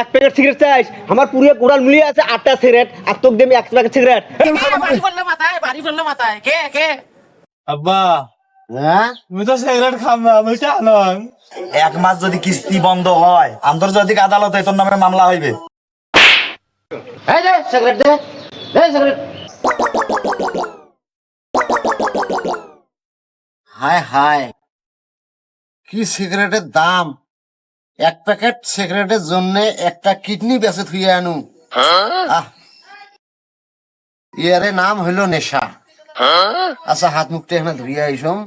এক packet cigarette চাইস আমার পুরো গোড়াল মিলিয়ে আছে আটটা সিগারেট আর তোকে দেবে এক প্যাকেট সিগারেট মাথায় বাড়ি ফেলল মাথায় কে কে? আব্বা হ্যাঁ? তুমি তো সিগারেট খাম না আমি চালাম এক মাস যদি কিস্তি বন্ধ হয় আন্তর্জাতিক আদালতে তোর নামে মামলা হইবে। এই দে সিগারেট দে দে সিগারেট হায় হায় কি সিগারেটের দাম? এক প্যাকেট সিগারেটের জন্য একটা কিডনি বেঁচে থুয়ে আনু। আহ। ইয়ারে নাম হইল নেশা। আচ্ছা হাত মুখটা এখানে ধুয়ে আইসম।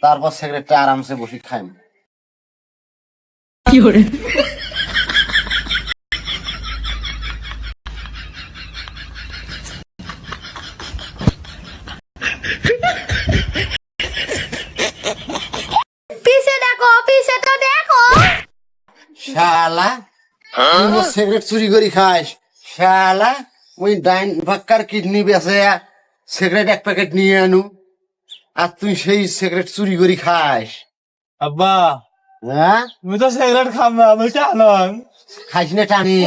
তারপর সিগারেটটা আরামসে বসে খাইম। পিছে শালা। তুই মোর সিগারেট চুরি করি খাস। শালা ওই ডাইন ভাক্কার কিডনি বেচে সিগারেট এক প্যাকেট নিয়ে আনু। আর তুই সেই সিগারেট চুরি করি খাস। আব্বা হ্যাঁ? তুমি তো সিগারেট খাম না আমি চালাম খাইস না টানি।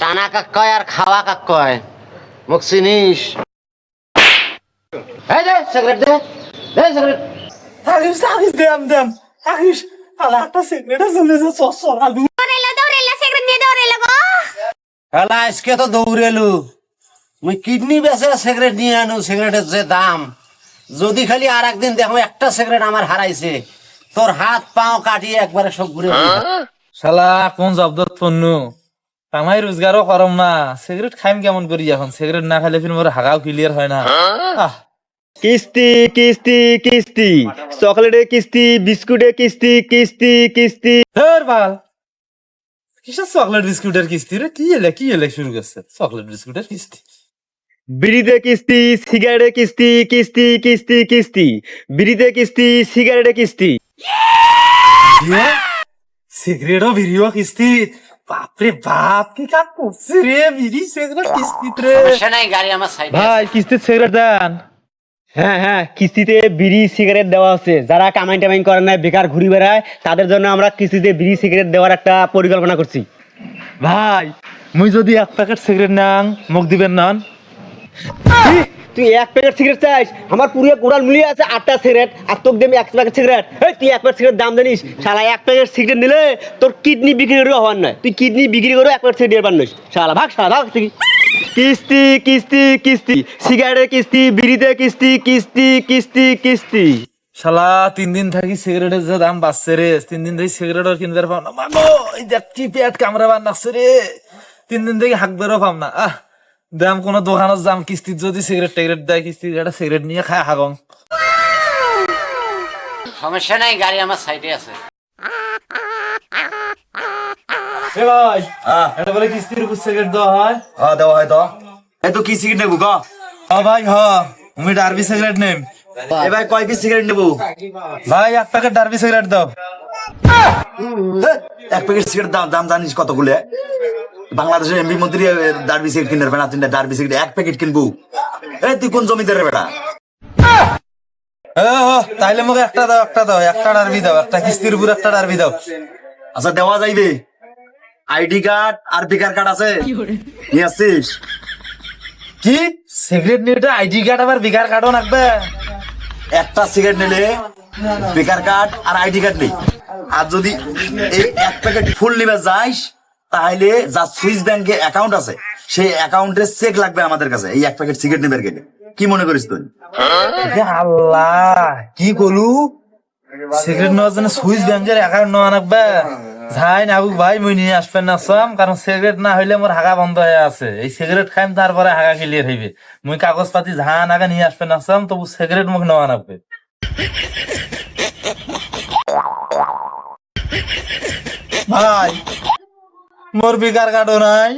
টানা কাক্কয় আর খাওয়া কাক্কয়। মোক চিনিস? এই দে সিগারেট দে। দে সিগারেট থাকিস থাকিস দেম দেম। থাকিস একটা সিগারেট চলে যে চশর দৌড়েলা দৌড়েলা সিগারেট নিয়ে দৌড়েলা গো শালা আজকে তো দৌড়েলু। মুই কিডনি বেচে সিগারেট নিয়ে আনু সিগারেটের যে দাম। যদি খালি আর একদিন দেখো একটা সিগারেট আমার হারাইছে। তোর হাত পাও কাটিয়ে একবারে সব ঘুরে শালা কোন জব্দত পণ্য? কামাই রোজগারও করম না। সিগারেট খাইম কেমন করি এখন? সিগারেট না খাইলে ফির মোর হাগাও ক্লিয়ার হয় না। আহ। কিস্তি কিস্তি কিস্তি। চকলেটে কিস্তি বিস্কুটে কিস্তি কিস্তি কিস্তি। ধর বাল। কিসের চকলেট বিস্কুটের কিস্তি রে? কি এলে কি এলে শুরু করছে? চকলেট বিস্কুটের কিস্তি। বিড়িতে কিস্তি সিগারেটে কিস্তি কিস্তি কিস্তি কিস্তি। বিড়িতে কিস্তি সিগারেটে কিস্তি। সিগারেটও ভিডিও কিস্তি। বাপরে বাপ কি কাম করছে রে? বিড়ি সিগারেট কিস্তি রে। গাড়ি আমার সাইডে ভাই কিস্তির সিগারেট দেন। হ্যাঁ হ্যাঁ কিস্তিতে বিড়ি সিগারেট দেওয়া আছে যারা কামাই টামাই করে না বেকার ঘুরি বেড়ায় তাদের জন্য আমরা কিস্তিতে বিড়ি সিগারেট দেওয়ার একটা পরিকল্পনা করছি। ভাই মুই যদি এক প্যাকেট সিগারেট নাং মোক দিবেন নান তুই এক প্যাকেট সিগারেট চাইস? আমার পুরো গোড়াল মিলিয়ে আছে আটটা সিগারেট আর তোকে দেবে এক প্যাকেট সিগারেট। এই তুই এক প্যাকেট সিগারেট দাম জানিস? শালা এক প্যাকেট সিগারেট নিলে তোর কিডনি বিক্রি করে হওয়ার নয় তুই কিডনি বিক্রি করে এক প্যাকেট সিগারেট পার নয় শালা ভাগ শালা ভাগ তুই। কিস্তি কিস্তি কিস্তি সিগারেটের কিস্তি বিড়িতে কিস্তি কিস্তি কিস্তি কিস্তি। শালা তিন দিন থাকি সিগারেটের যে দাম বাড়ছে রে। তিন দিন থেকে সিগারেট আর কিনতে পাম না। মাগো এই দেখছি পেট কামড়াবার নাকছে রে। তিন দিন থেকে হাঁক বেরো পাম না। আহ দাম কোন দোকানত যাম কিস্তিত যদি সিগারেট টিগারেট দেয় কিস্তিত একটা সিগারেট নিয়ে খায় হাগং। সমস্যা নাই গাড়ি আমার সাইডে আছে। এ ভাই। হ্যাঁ। এটা বলে কিস্তির উপর সিগারেট দেওয়া হয়? হ্যাঁ দেওয়া হয় তো। এই তো কি সিগারেট নেব গ ভাই আমি ডারবি সিগারেট কয় পিস সিগারেট নেব? ভাই এক প্যাকেট ডারবি সিগারেট দাও। এক প্যাকেট সিগারেট দাম দাম জানিস কতগুলো? বাংলাদেশের এমপি মন্ত্রী দারবি সিগারেট কিনবে না তিনটা দারবি সিগারেট এক প্যাকেট কিনবো। এই তুই কোন জমিদারের বেটা? এ তাইলে মোক একটা দাও একটা দাও একটা ডারবি দাও একটা কিস্তির উপর একটা ডারবি দাও। আচ্ছা দেওয়া যাইবে। আইডি কার্ড আর বেকার কার্ড আছে? নিয়ে আসছিস? কি? সিগারেট নিয়ে আইডি কার্ড আবার বিকার কার্ডও রাখবে একটা সিগারেট নিলে বেকার কার্ড আর আইডি কার্ড নেই। আর যদি এই এক প্যাকেট ফুল নিবে যাইস তাহলে যা সুইস ব্যাংকে অ্যাকাউন্ট আছে সেই অ্যাকাউন্টের চেক লাগবে আমাদের কাছে এই এক প্যাকেট সিগারেট নেবার গেলে কি মনে করিস তুই? আল্লাহ কি কলু? সিগারেট নেওয়ার জন্য সুইস ব্যাংকের অ্যাকাউন্ট নেওয়া রাখবে যাই নাবুক ভাই, মুই নিয়ে আসবেন না সাম কারণ সিগারেট না হইলে মোর হাগা বন্ধ হয়ে আছে। এই সিগারেট খাইম তারপরে হাগা ক্লিয়ার হইবে। মুই কাগজ পাতি ঝা নাগা নিয়ে আসবেন না সাম তবু সিগারেট মুখ নেওয়া রাখবে ভাই মোর বিকার কাটো নাই।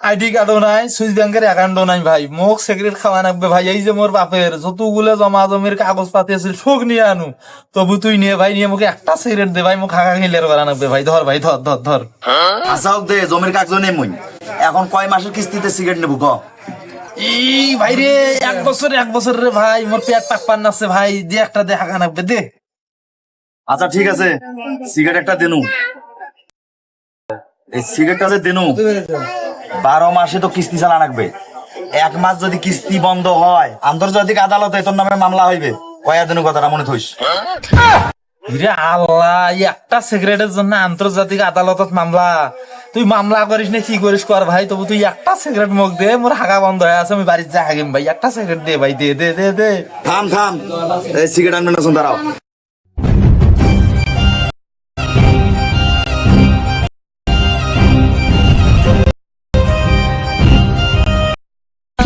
আইডি কার্ডও নাই সুইস ব্যাংকের অ্যাকাউন্টও নাই ভাই। মোক সিগারেট খাওয়া লাগবে ভাই এই যে মোর বাপের যতগুলো জমা জমির কাগজ পাতি আছিল সব নিয়ে আনু। তবু তুই নিয়ে ভাই নিয়ে মুখে একটা সিগারেট দে ভাই মুখ হাগা খেলে করা লাগবে ভাই। ধর ভাই ধর ধর ধর। আচ্ছা হোক দে জমির কাগজ নেই মুই। এখন কয় মাসের কিস্তিতে সিগারেট নেব ক? এই ভাই রে এক বছর এক বছর রে ভাই মোর পেট পাক পান আছে ভাই। দে একটা দে হাগা লাগবে দে। আচ্ছা ঠিক আছে সিগারেট একটা দেনু। এই সিগারেটটা যে দেনু বারো মাসে তো কিস্তি চালা রাখবে। এক মাস যদি কিস্তি বন্ধ হয় আন্তর্জাতিক আদালতে তোর নামে মামলা হইবে। কয়া দিনু কথাটা মনে থইস? আল্লাহ একটা সিগারেটের জন্য আন্তর্জাতিক আদালতত মামলা। তুই মামলা করিস না কি করিস কর ভাই? তবু তুই একটা সিগারেট মুখ দে মোর হাগা বন্ধ হয়ে আছে আমি বাড়িতে যা হাগিম ভাই। একটা সিগারেট দে ভাই দে দে দে দে। থাম থাম। এই সিগারেট দাঁড়াও।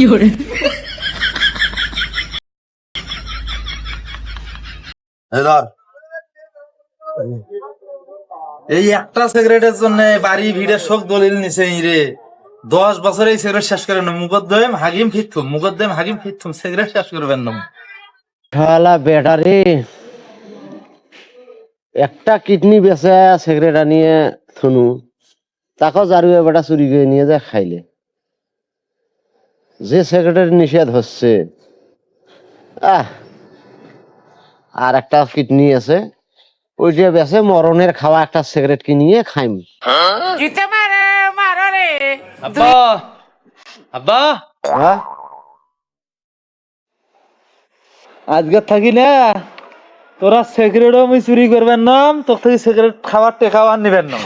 এই এই একটা সিগারেটের জন্য বাড়ি ভিড়ে শোক দলিল নিছে রে। দশ বছর এই সিগারেট শেষ করে না। মুকদ্দম হাগিম ফিরতুম মুকদ্দম হাগিম ফিরতুম সিগারেট শেষ করবেন না শালা বেটারে একটা কিডনি বেচে সিগারেট আনিয়ে থুনু। তাকে জারুয়ে বেটা চুরি করে নিয়ে যায় খাইলে। যে সিগারেটের নিষেধ হচ্ছে। আহ আর একটা কিডনি আছে। ওই যে বেচে মরণের খাওয়া একটা সিগারেট কিনিয়ে খাইম। জিতে মারে মারো রে। আব্বা আব্বা। হ্যাঁ? আজকে থাকি না। তোরা সিগারেটও আমি চুরি করবেন নাম তোর থেকে সিগারেট খাওয়ার টেকাও আর নিবেন না।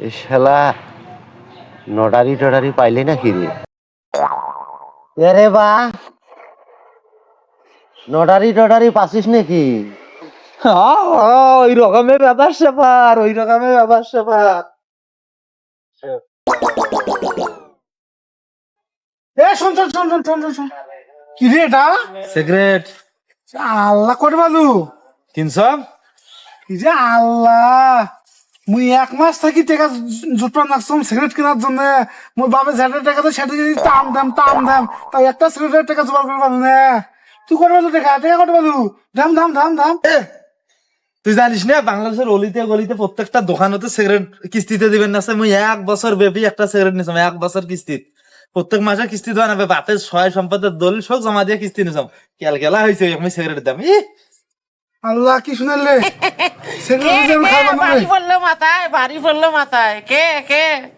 এই শালা। নডারি টডারি পাইলে না কি রে? এরে বা। নডারি টডারি পাসিস নাকি? হ্যাঁ, ওই রকমের ব্যাপার স্যাপার ওই রকমের ব্যাপার স্যাপার। এ শোন শোন শোন শোন শোন শোন, শোন কি রে এটা? সিগারেট। আল্লাহ করে বালু। তিনশো? কি যে আল্লাহ। মুই এক মাস থাকি টাকা জুটপা নাকছম সিগারেট কেনার জন্য। মোর বাবা যেটা টাকা তো সেটা যদি টাম দাম টাম দাম। তাই একটা সিগারেটের টাকা জোগাড় করে পারু না তুই করে বালু টাকা? টাকা করে বালু? দাম দাম দাম দাম। তুই জানিস না, বাংলাদেশের অলিতে গলিতে প্রত্যেকটা দোকানতে সিগারেট কিস্তিতে দিবেন না মুই এক বছর ব্যাপী একটা সিগারেট নিছাম, এক বছর কিস্তিত। প্রত্যেক মাসে কিস্তি দেওয়া না, বাপের সহায় সম্পদের দলিল সব জমা দিয়ে কিস্তি নিছাম। ক্যালকেলা হয়েছে আমি সিগারেট দাম। ই আল্লাহ কি শুনলে পড়ল মাথায় ভারী পড়ল মাথায়। কে কে?